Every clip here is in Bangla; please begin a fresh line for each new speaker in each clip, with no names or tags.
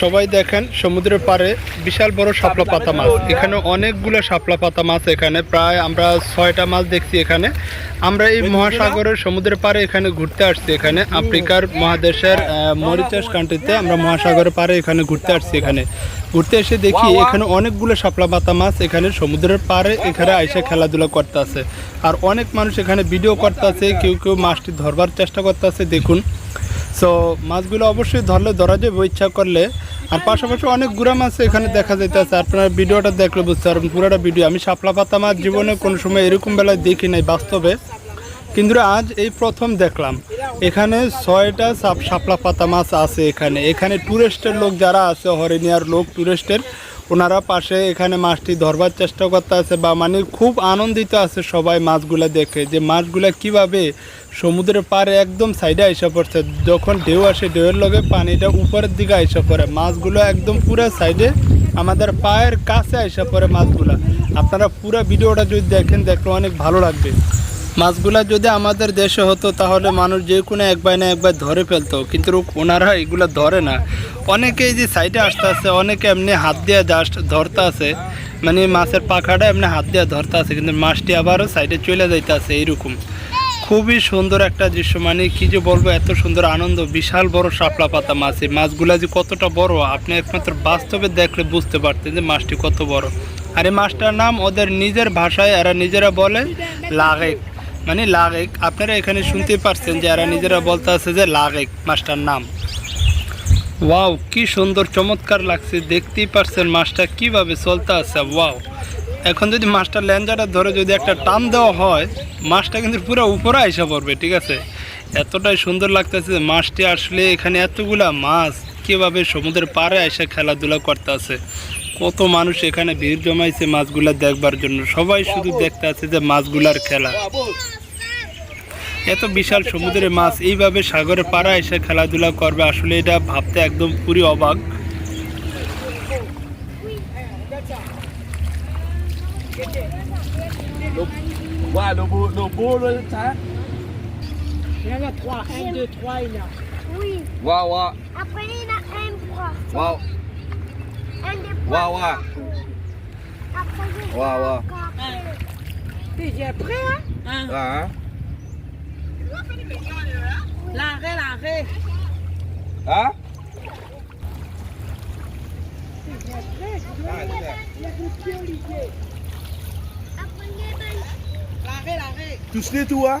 সবাই দেখেন, সমুদ্রের পাড়ে বিশাল বড় শাপলা পাতা মাছ। এখানে অনেকগুলো শাপলা পাতা মাছ এখানে। প্রায় আমরা ছয়টা মাছ দেখছি এখানে। আমরা এই মহাসাগরের সমুদ্রের পাড়ে এখানে ঘুরতে আসছি এখানে। আফ্রিকার মহাদেশের মরিচাস কান্ট্রিতে আমরা মহাসাগরের পাড়ে এখানে ঘুরতে আসছি এখানে। ঘুরতে এসে দেখি এখানে অনেকগুলো শাপলা পাতা মাছ এখানে সমুদ্রের পাড়ে এখানে আইসে খেলাধুলা করতে আছে আর অনেক মানুষ এখানে ভিডিও করতে আছে কেউ কেউ মাছটি ধরবার চেষ্টা করতে আছে দেখুন। সো মাছগুলো অবশ্যই ধরলে, ধরা যাবে, ইচ্ছা করলে। আর পাশাপাশি অনেক গুড়া মাছ এখানে দেখা যাইতেছে। আপনারা ভিডিওটা দেখলে বুঝতে পারবেন, পুরোটা ভিডিও। আমি শাপলা পাতা মাছ জীবনে কোনো সময় এরকম বেলায় দেখি নাই বাস্তবে। কিন্তু আজ এই প্রথম দেখলাম। এখানে ছয়টা সাপ শাপলা পাতা মাছ আছে এখানে। এখানে টুরিস্টের লোক যারা আছে, হরিণিয়ার লোক টুরিস্টের ওনারা পাশে এখানে মাছটি ধরবার চেষ্টা করতে আছে বা মানে খুব আনন্দিত আছে সবাই মাছগুলা দেখে, যে মাছগুলা কীভাবে সমুদ্রের পাড়ে একদম সাইডে আইসা পড়ছে। যখন ঢেউ আসে, ঢেউয়ের লগে পানিটা উপরের দিকে আইসা পড়ে, মাছগুলো একদম পুরো সাইডে আমাদের পায়ের কাছে আইসা পড়ে মাছগুলা। আপনারা পুরো ভিডিওটা যদি দেখেন, দেখলে অনেক ভালো লাগবে। মাছগুলা যদি আমাদের দেশে হতো, তাহলে মানুষ যে কোনো একবার না একবার ধরে ফেলতো। কিন্তু ওনারা এগুলো ধরে না। অনেকে যে সাইডে আসতে আছে অনেকে এমনি হাত দিয়ে জাস্ট ধরতে আছে। মানে মাছের পাখাটা এমনি হাত দিয়ে ধরতে আছে, কিন্তু মাছটি আবারও সাইডে চলে যাইতে আছে এইরকম। খুবই সুন্দর একটা দৃশ্য। মানে কি যে বলব, এত সুন্দর আনন্দ, বিশাল বড় শাপলা পাতা মাছ। এই মাছগুলা যে কতটা বড়, আপনি একমাত্র বাস্তবে দেখলে বুঝতে পারতেন যে মাছটি কত বড়। আর এই মাছটার নাম ওদের নিজের ভাষায়, এরা নিজেরা বলে লাগেক মানে লাগেক। আপনারা এখানে শুনতে পারছেন যে এরা নিজেরা বলতে আছে যে লাগেক মাছটার নাম। ওয়াও, কি সুন্দর, চমৎকার লাগছে। দেখতেই পারছেন মাছটা কীভাবে চলতে আছে। ওয়াও। এখন যদি মাছটা ল্যাঞ্জাটা ধরে যদি একটা টান দেওয়া হয়, মাছটা কিন্তু পুরো উপরে আইসা পড়বে, ঠিক আছে? এতটাই সুন্দর লাগতেছে যে মাছটি আসলে এখানে এতগুলা মাছ। কীভাবে সমুদ্রের পাড়ে এসে খেলাধুলা করতে আছে কত মানুষ এখানে ভিড় জমাইছে মাছগুলা দেখবার জন্য সবাই শুধু দেখতে আছে যে মাছগুলার খেলা এত বিশাল সমুদ্রে মাছ এইভাবে সাগরে পাড়া এসে খেলাধুলা করবে আসলে এটা ভাবতে একদম পুরি অবাক.
Oui.
Waouh, waouh.
Après, il a un bras.
Waouh.
Un des
bras.
Waouh,
waouh.
Après, je
Waouh, waouh.
Puis j'ai après, hein?
hein? Là, hein?
L'arrêt, l'arrêt.
Hein?
L'arrêt, l'arrêt.
Tous les tout, hein?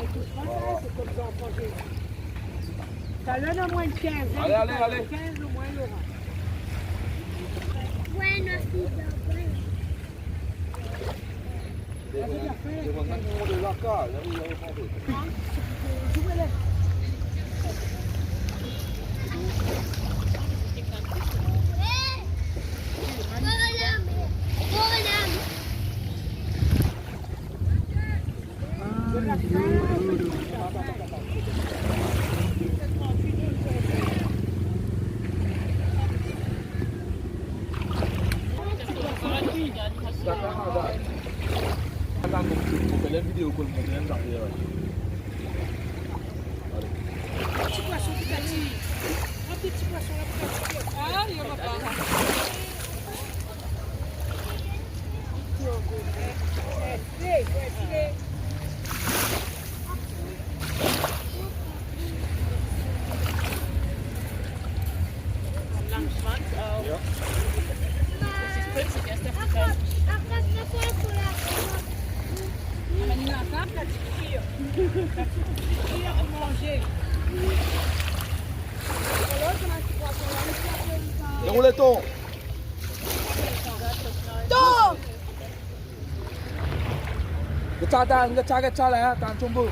C'est
comme ça, donne au moins de 15. hein?
Allez, allez, allez.
15 au moins, Laurent?
Bueno, sí, pero bueno.
kul
mungkin tak dia. Cepat, cepat, cepat. Cepat, cepat, cepat. Ah, ya, bapak. 我
勒东，东！个炸弹，个炸个炸来啊，弹中路。